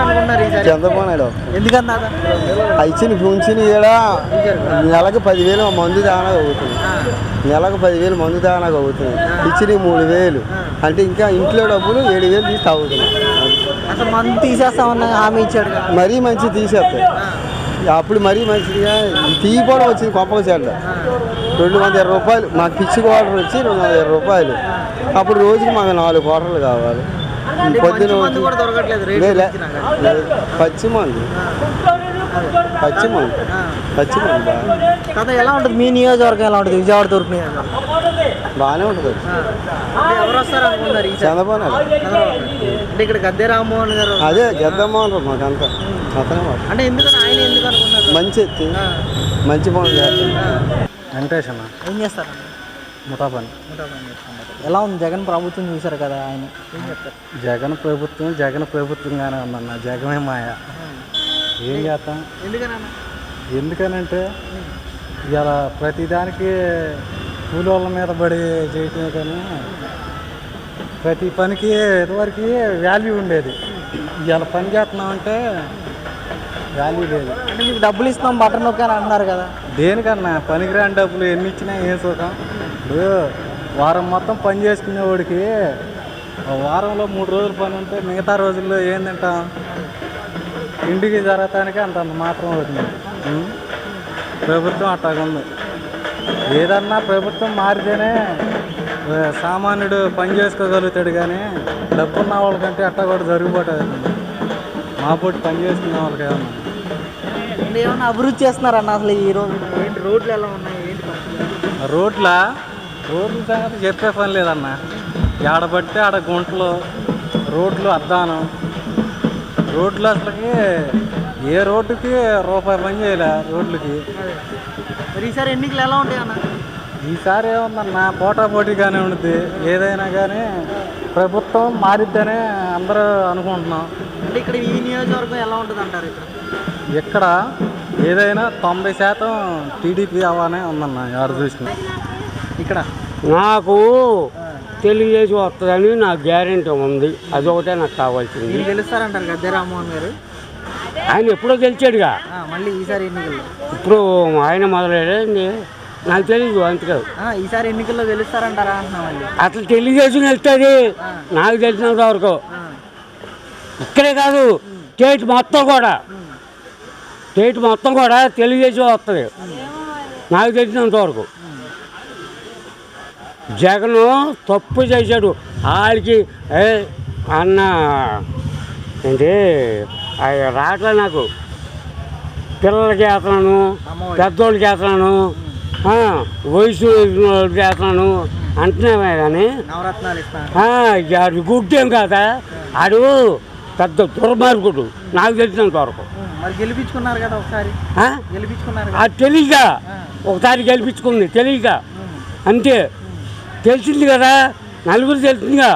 అనుకున్నారు ఈసారి చంద్రబాబు నాయుడు. ఎందుకన్నా ఇచ్చిన పెంచిన ఈడ నెలకు పదివేలు మందు దానా అవుతుంది నెలకు పదివేలు మందు దానా అవుతుంది ఇచ్చిన మూడు వేలు. అంటే ఇంకా ఇంట్లో డబ్బులు ఏడు వేలు తీసి తాగుతున్నాయి అసలు మందు తీసేస్తామన్న హామీ ఇచ్చాడు. మరీ మంచి తీసేస్తాయి అప్పుడు మరీ మంచిగా తీయపోవడం వచ్చింది కొంపక చెడ్డ. రెండు వందల ఇరవై రూపాయలు. మాకు పిచ్చి క్వార్టర్ వచ్చి రెండు వందల ఇరవై రూపాయలు. అప్పుడు రోజుకి మాకు నాలుగు క్వార్టర్లు కావాలి. పొద్దున పచ్చి మందు. పచ్చి మందు. పచ్చి మందు కథ ఎలా ఉంటుంది? మీ నియోజకవర్గం ఎలా ఉంటుంది? విజయవాడ తూర్పు బాగానే ఉంటుంది. ఎవరు వస్తారు ఈసారి చంద్రబాబు. అంటే ఇక్కడ గద్దె రామ్మోహన్ గారు అదే గెద్దమ్మ అంటారు మాకంతా. అతనే మాట అంటే ఎందుకని ఆయన ఎందుకు అనుకున్నారు మంచి ఎత్తి. మంచి పనులు చేస్తాడు. ఆ. వెంకటేష్ అన్న. ఏం చేస్తారు ముఠా పని ఎలా ఉంది? జగన్ ప్రభుత్వం చూశారు కదా ఆయన. జగన్ ప్రభుత్వం జగన్ ప్రభుత్వంగానే ఉందన్న. జగమే మాయ. ఏం చేస్తాం? ఎందుకనంటే ఇలా ప్రతిదానికి కూలోళ్ళ మీద పడి చేయటమే కానీ ప్రతి పనికి ఇదివరకు వాల్యూ ఉండేది. ఇవాళ పని చేస్తున్నామంటే వాల్యూ లేదు. అంటే మీకు డబ్బులు ఇస్తాం బటన్ నొక్కి అని అంటున్నారు కదా. దేనికన్నా? పనికిరాని డబ్బులు ఎన్ని ఇచ్చినా ఏం సుఖం? ఇప్పుడు వారం మొత్తం పని చేసుకునేవాడికి వారంలో మూడు రోజులు పని ఉంటే మిగతా రోజుల్లో ఏం తింటాం? ఇంటికి జరగటానికి అంతంత మాత్రం అవుతుంది? ప్రభుత్వం అట్టాగుంది ఏదన్నా ప్రభుత్వం మారితేనే సామాన్యుడు పని చేసుకోగలుగుతాడు కానీ డబ్బున్న వాళ్ళకంటే అట్టా కూడా జరిగిపోతుంది. మా పొట్టి పని చేసుకునే వాళ్ళకి ఏమన్నా? అభివృద్ధి చేస్తున్నారన్న అసలు ఈ రోజు? ఏంటి రోడ్లు ఎలా ఉన్నాయి? రోడ్ల? రోడ్ల సంగతి చెప్పే పని లేదన్న. ఆడబట్టి ఆడ గుంటలు రోడ్లు అద్దానం. రోడ్లు అసలుకి ఏ రోడ్డుకి రూపాయి పని చేయలే రోడ్లకి. మరి ఈసారి ఎన్నికలు ఎలా ఉంటాయి అన్న? ఈసారి ఏముందన్న పోటా పోటీగానే ఉంటుంది ఏదైనా కానీ ప్రభుత్వం మారిద్దనే అందరూ అనుకుంటున్నాం. అంటే ఇక్కడ ఈ నియోజకవర్గం ఎలా ఉంటుంది అంటారు ఇక్కడ? ఇక్కడ ఏదైనా తొంభై శాతం టీడీపీ అవ్వనే ఉందన్న ఎవరు చూసినా. ఇక్కడ నాకు తెలియజేసి వస్తుందని నాకు గ్యారెంటీ ఉంది. అదొకటే నాకు కావాల్సింది. గెలుస్తారంటారు గద్దె రామ్మోహన్ గారు? ఆయన ఎప్పుడో గెలిచాడుగా. మళ్ళీ ఈసారి ఎన్నికల్లో. ఇప్పుడు ఆయన మొదలయ్యండి నాకు తెలియదు అంతగా ఆ, ఈసారి ఎన్నికల్లో గెలుస్తారంటారా అసలు తెలుగుదేశం వెళ్తుంది. నాకు తెలిసినంత వరకు. ఇక్కడే కాదు స్టేట్ మొత్తం కూడా. స్టేట్ మొత్తం కూడా తెలుగుదేశం వస్తుంది. నాకు తెలిసినంత వరకు. జగన్ తప్పు చేశాడు. వాళ్ళకి ఏ అన్న ఏంటి అవి రావట్లే నాకు. పిల్లలకి వేస్తున్నాను. పెద్దోళ్ళకి వేస్తున్నాను వయసు వేస్తున్నాను అంటున్నామే కానీ ఆడు గుడ్డేం కాదా? ఆడు పెద్ద దుర్మార్గుడు. నాకు తెలిసినంత వరకు. గెలిపించుకున్నారు కదా ఒకసారి. ఆ? గెలిపించుకున్నారు అది తెలియక ఒకసారి గెలిపించుకుంది తెలియక అంతే. తెలిసింది కదా? నలుగురు తెలిసిందిగా